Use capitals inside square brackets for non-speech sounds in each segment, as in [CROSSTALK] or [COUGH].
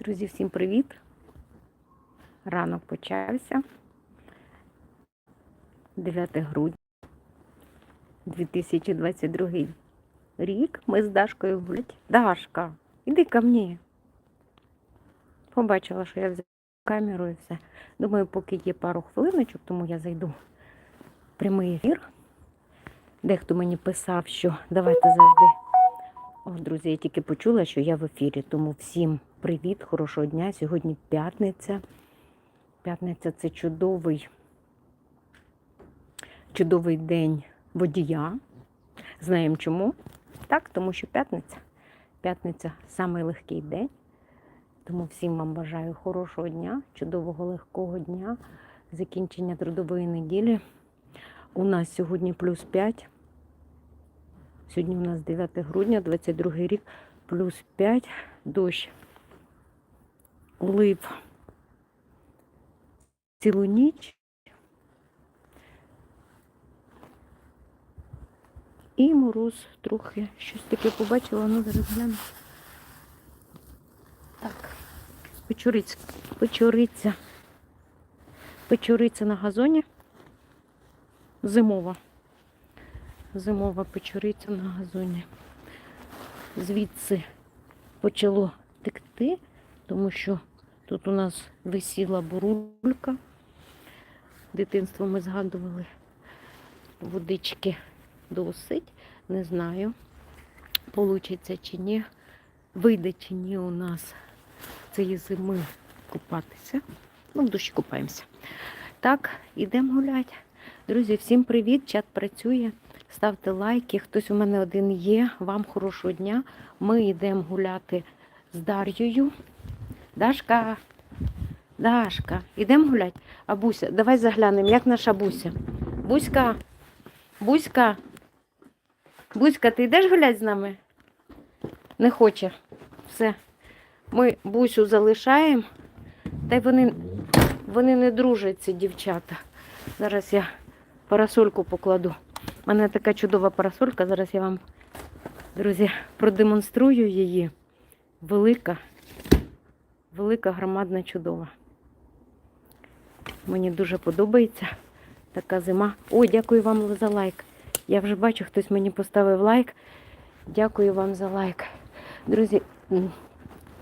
Друзі, всім привіт! Ранок почався. 9 грудня 2022 рік. Ми з Дашкою гулять. Дашка, іди ко мені. Побачила, що я взяла камеру і все. Думаю, поки є пару хвилиночок, тому я зайду в прямий ефір. Дехто мені писав, що давайте завжди. О, друзі, я тільки почула, що я в ефірі, тому всім привіт, хорошого дня. Сьогодні п'ятниця. П'ятниця це чудовий, чудовий день водія. Знаємо чому? Так, тому що п'ятниця. П'ятниця самий легкий день. Тому всім вам бажаю хорошого дня, чудового легкого дня, закінчення трудової неділі. У нас сьогодні плюс 5. Сьогодні у нас 9 грудня, 22 рік, плюс 5, дощ, лив цілу ніч. І мороз трохи щось таке побачила, ну зараз гляну. Так, печориця, печориця, печориця на газоні. Зимова. Зимова печориця на газоні. Звідси почало текти, тому що тут у нас висіла бурулька. Дитинство ми згадували. Водички досить. Не знаю, получиться чи ні. Вийде чи ні у нас цієї зими купатися. Ну, в душі купаємося. Так, ідемо гуляти. Друзі, всім привіт! Чат працює. Ставте лайки. Хтось у мене один є. Вам хорошого дня. Ми йдемо гуляти з Дар'єю. Дашка, Дашка, йдемо гуляти. А Буся, давай заглянемо, як наша Буся. Буська, Буська, Буська, ти йдеш гуляти з нами? Не хоче. Все. Ми Бусю залишаємо. Та й вони, вони не дружать, ці дівчата. Зараз я парасольку покладу. У мене така чудова парасолька. Зараз я вам, друзі, продемонструю її. Велика, велика, громадна, чудова. Мені дуже подобається така зима. Ой, дякую вам за лайк. Я вже бачу, хтось мені поставив лайк. Дякую вам за лайк. Друзі,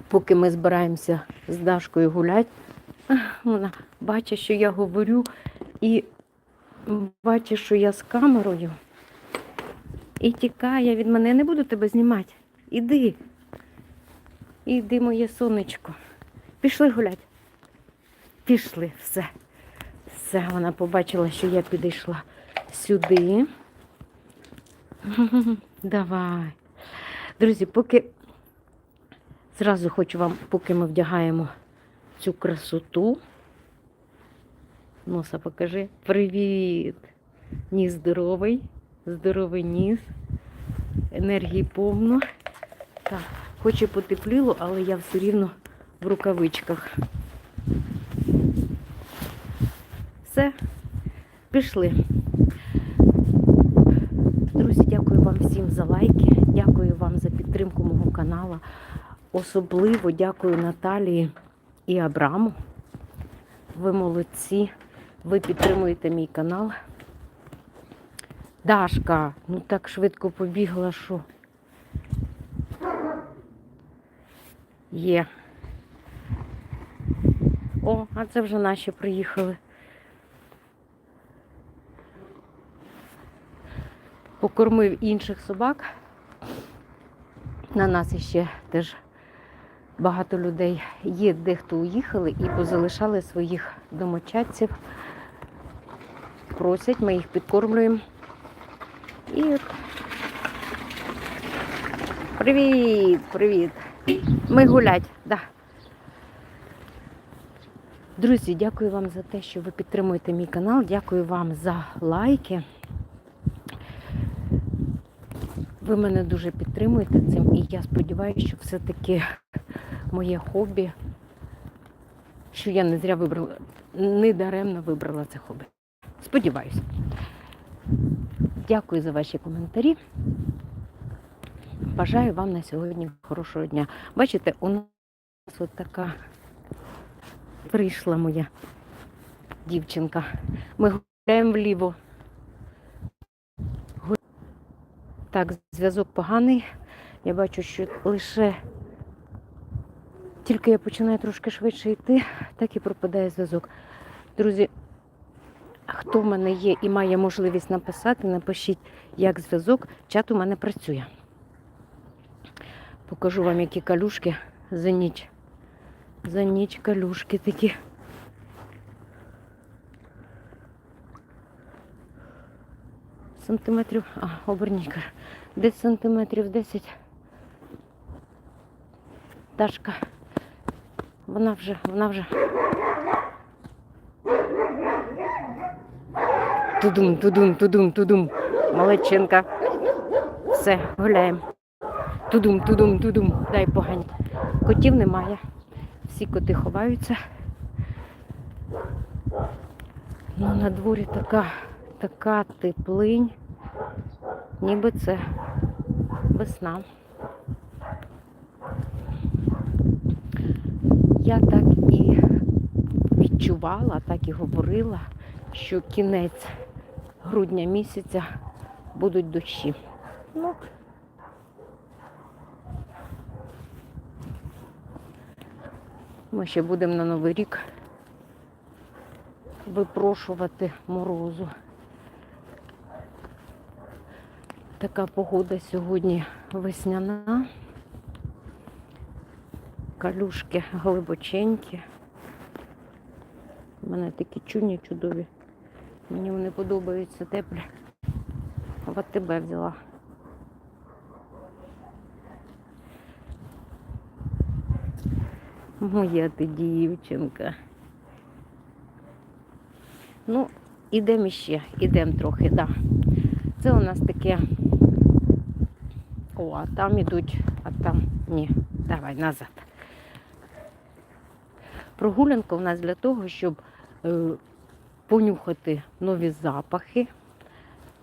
поки ми збираємося з Дашкою гуляти, вона бачить, що я говорю, і бачить, що я з камерою. І тікає від мене. Я не буду тебе знімати. Іди. Іди, моє сонечко. Пішли гуляти. Пішли, все. Все, вона побачила, що я підійшла сюди. [LAUGHS] Давай. Друзі, поки зразу хочу вам, поки ми вдягаємо цю красоту. Носа покажи. Привіт! Ніс здоровий, здоровий ніс. Енергії повно. Так, хоч і потепліло, але я все рівно в рукавичках. Все, пішли. Друзі, дякую вам всім за лайки. Дякую вам за підтримку мого каналу. Особливо дякую Наталії і Абраму. Ви молодці. Ви підтримуєте мій канал. Дашка, ну так швидко побігла, що є. О, а це вже наші приїхали. Покормив інших собак. На нас іще теж багато людей є, дехто уїхали і позалишали своїх домочадців. Просять, ми їх підкормлюємо. І от. Привіт, привіт. Ми гулять, да. Друзі, дякую вам за те, що ви підтримуєте мій канал. Дякую вам за лайки. Ви мене дуже підтримуєте цим, і я сподіваюся, що все-таки моє хобі, що я не зря вибрала, не даремно вибрала це хобі. Сподіваюся. Дякую за ваші коментарі. Бажаю вам на сьогодні хорошого дня. Бачите, у от така прийшла моя дівчинка. Ми гуляємо вліво. Так, зв'язок поганий. Я бачу, що лише тільки я починаю трошки швидше йти, так і пропадає зв'язок. Друзі, хто в мене є і має можливість написати, напишіть, як зв'язок. Чат у мене працює. Покажу вам, які калюшки за ніч. За ніч калюшки такі. Сантиметрів, а, оберніть, каже. десь сантиметрів 10. Дашка. Вона вже, вона вже. Тудум, тудум, тудум, тудум. Молодчинка. Все, гуляємо. Тудум, тудум, тудум. Дай погані. Котів немає. Всі коти ховаються. Ну, на дворі така, така теплинь. Ніби це весна. Я так і відчувала, так і говорила, що кінець грудня місяця будуть дощі. Ну, ми ще будемо на Новий рік випрошувати морозу. Така погода сьогодні весняна. Калюшки глибоченькі. У мене такі чуні чудові. Мені вони подобаються теплі. От тебе взяла. Моя ти дівчинка. Ну, ідемо іще, ідемо трохи, да. Це у нас таке. О, а там ідуть, а там ні. Давай назад. Прогулянка у нас для того, щоб е, понюхати нові запахи,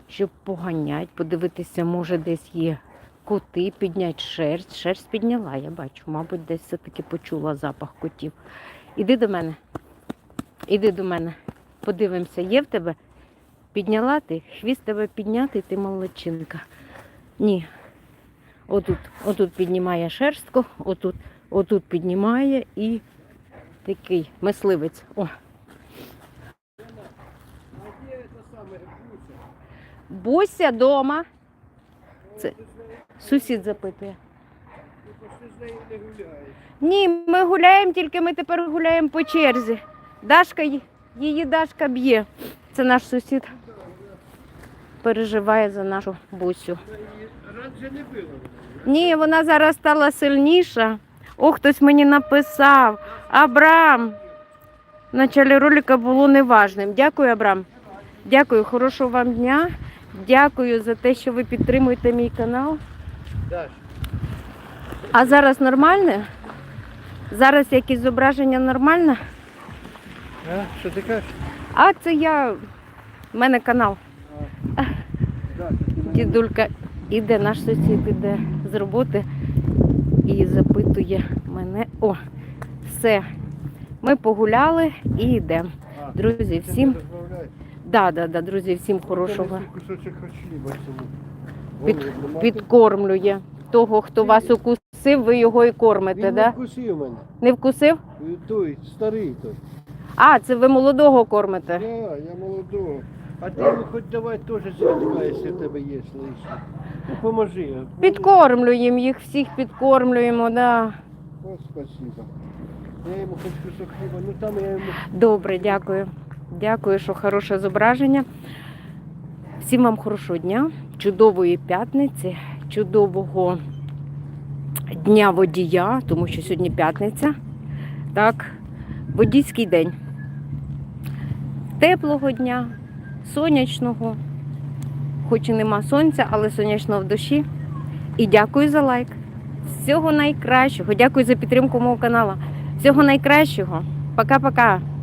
щоб поганять, подивитися, може десь є коти, підняти шерсть. Шерсть підняла, я бачу, мабуть, десь все-таки почула запах котів. Іди до мене. Іди до мене. Подивимося, є в тебе? Підняла ти? Хвіст тебе піднятий, ти молодчинка. Ні. Отут, отут піднімає шерстку, отут, отут піднімає і такий мисливець. О? Буся дома. Це сусід запитує. гуляєш. Ні, ми гуляємо, тільки ми тепер гуляємо по черзі. Дашка, її Дашка б'є. Це наш сусід. Переживає за нашу бусю. Ні, вона зараз стала сильніша. О, хтось мені написав. Абрам. В началі ролика було неважним. Дякую, Абрам. Дякую, хорошого вам дня. Дякую за те, що ви підтримуєте мій канал. А зараз нормальне? Зараз якісь зображення нормальне? а? що ти кажеш? А це я. У мене канал. Дідулька іде, наш сусід іде з роботи і запитує мене. О, все. Ми погуляли і йдемо. Друзі, всім? Да, да, да, друзі, всім хорошого. Кусочок хліба. Під, Голову нема. підкормлює. Того, хто вас укусив, ви його і кормите, Він не да? вкусив мене. Не вкусив? Той, старий той. А, це ви молодого кормите. Да, я молодого. А ти йому хоч давай теж зв'язка, якщо в тебе є лишнє. Ну, поможи. Підкормлюємо їх, всіх підкормлюємо, да. О, спасибо. Я йому хоч кусок хліба, ну там я йому Добре, дякую. Дякую, що хороше зображення. Всім вам хорошого дня, чудової п'ятниці, чудового дня водія, тому що сьогодні п'ятниця. Так, водійський день. Теплого дня, сонячного, хоч і нема сонця, але сонячного в душі. І дякую за лайк. Всього найкращого. Дякую за підтримку мого каналу. Всього найкращого. Пока-пока.